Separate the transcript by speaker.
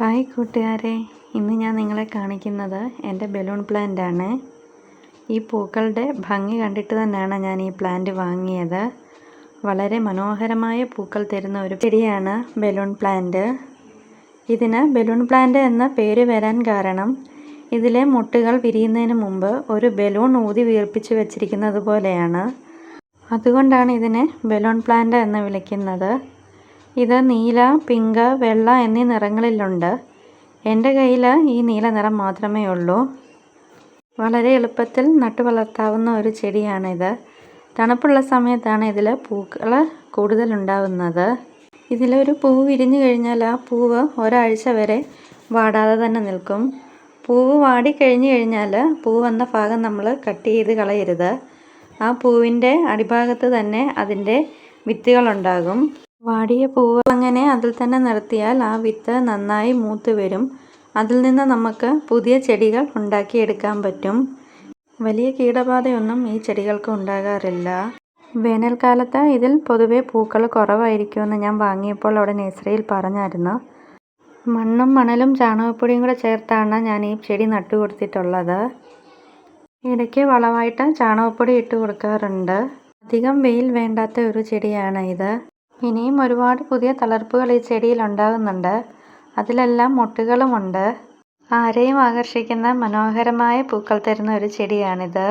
Speaker 1: Hi കൂട്ടുകാരെ ഇന്ന് ഞാൻ നിങ്ങളെ കാണിക്കുന്നത് എന്റെ ബലൂൺ പ്ലാന്റ് ആണ്. ഈ പൂക്കളുടെ ഭംഗി കണ്ടിട്ട് തന്നെയാണ് ഞാൻ ഈ പ്ലാന്റ് വാങ്ങിയത്. വളരെ മനോഹരമായ പൂക്കൾ തരുന്ന ഒരു ചെടിയാണ് ബലൂൺ പ്ലാന്റ്. ഇതിന് ബലൂൺ പ്ലാന്റ് എന്ന പേര് വരാൻ കാരണം ഇതിലെ മുട്ടുകൾ വിരിയുന്നതിന് മുമ്പ് ഒരു ബലൂൺ ഊതി വീർപ്പിച്ച് വെച്ചിരിക്കുന്നത് പോലെയാണ്. അതുകൊണ്ടാണ് ഇതിനെ ബലൂൺ പ്ലാന്റ് എന്ന് വിളിക്കുന്നത്. ഇത് നീല പിങ്ക് വെള്ള എന്നീ നിറങ്ങളിലുണ്ട്. എന്റെ കയ്യിൽ ഈ നീല നിറം മാത്രമേ ഉള്ളൂ. വളരെ എളുപ്പത്തിൽ നട്ടു വളർത്താവുന്ന ഒരു ചെടിയാണിത്. തണുപ്പുള്ള സമയത്താണ് ഇതിൽ പൂക്കൾ കൂടുതലുണ്ടാവുന്നത്. ഇതിലൊരു പൂവ് വിരിഞ്ഞു കഴിഞ്ഞാൽ ആ പൂവ് ഒരാഴ്ച വരെ വാടാതെ തന്നെ നിൽക്കും. പൂവ് വാടി കഴിഞ്ഞു കഴിഞ്ഞാൽ പൂ വന്ന ഭാഗം നമ്മൾ കട്ട് ചെയ്ത് കളയരുത്. ആ പൂവിന്റെ അടിഭാഗത്ത് തന്നെ അതിന്റെ വിത്തുകളുണ്ടാകും. വാടിയ പൂവ് അങ്ങനെ അതിൽ തന്നെ നിർത്തിയാൽ ആ വിത്ത് നന്നായി മൂത്ത് വരും. അതിൽ നിന്ന് നമുക്ക് പുതിയ ചെടികൾ ഉണ്ടാക്കിയെടുക്കാൻ പറ്റും. വലിയ കീടബാധയൊന്നും ഈ ചെടികൾക്ക് ഉണ്ടാകാറില്ല. വേനൽക്കാലത്ത് ഇതിൽ പൊതുവെ പൂക്കൾ കുറവായിരിക്കുമെന്ന് ഞാൻ വാങ്ങിയപ്പോൾ അവിടെ നഴ്സറിയിൽ പറഞ്ഞായിരുന്നു. മണ്ണും മണലും ചാണകപ്പൊടിയും കൂടെ ചേർത്താണ് ഞാൻ ഈ ചെടി നട്ടു കൊടുത്തിട്ടുള്ളത്. ഇടയ്ക്ക് വളമായിട്ട് ചാണകപ്പൊടി ഇട്ട് കൊടുക്കാറുണ്ട്. അധികം വെയിൽ വേണ്ടാത്ത ഒരു ചെടിയാണ് ഇത്. ഇനിയും ഒരുപാട് പുതിയ തളർപ്പുകൾ ഈ ചെടിയിൽ ഉണ്ടാകുന്നുണ്ട്. അതിലെല്ലാം മുട്ടുകളുമുണ്ട്. ആരെയും ആകർഷിക്കുന്ന മനോഹരമായ പൂക്കൾ തരുന്ന ഒരു ചെടിയാണിത്.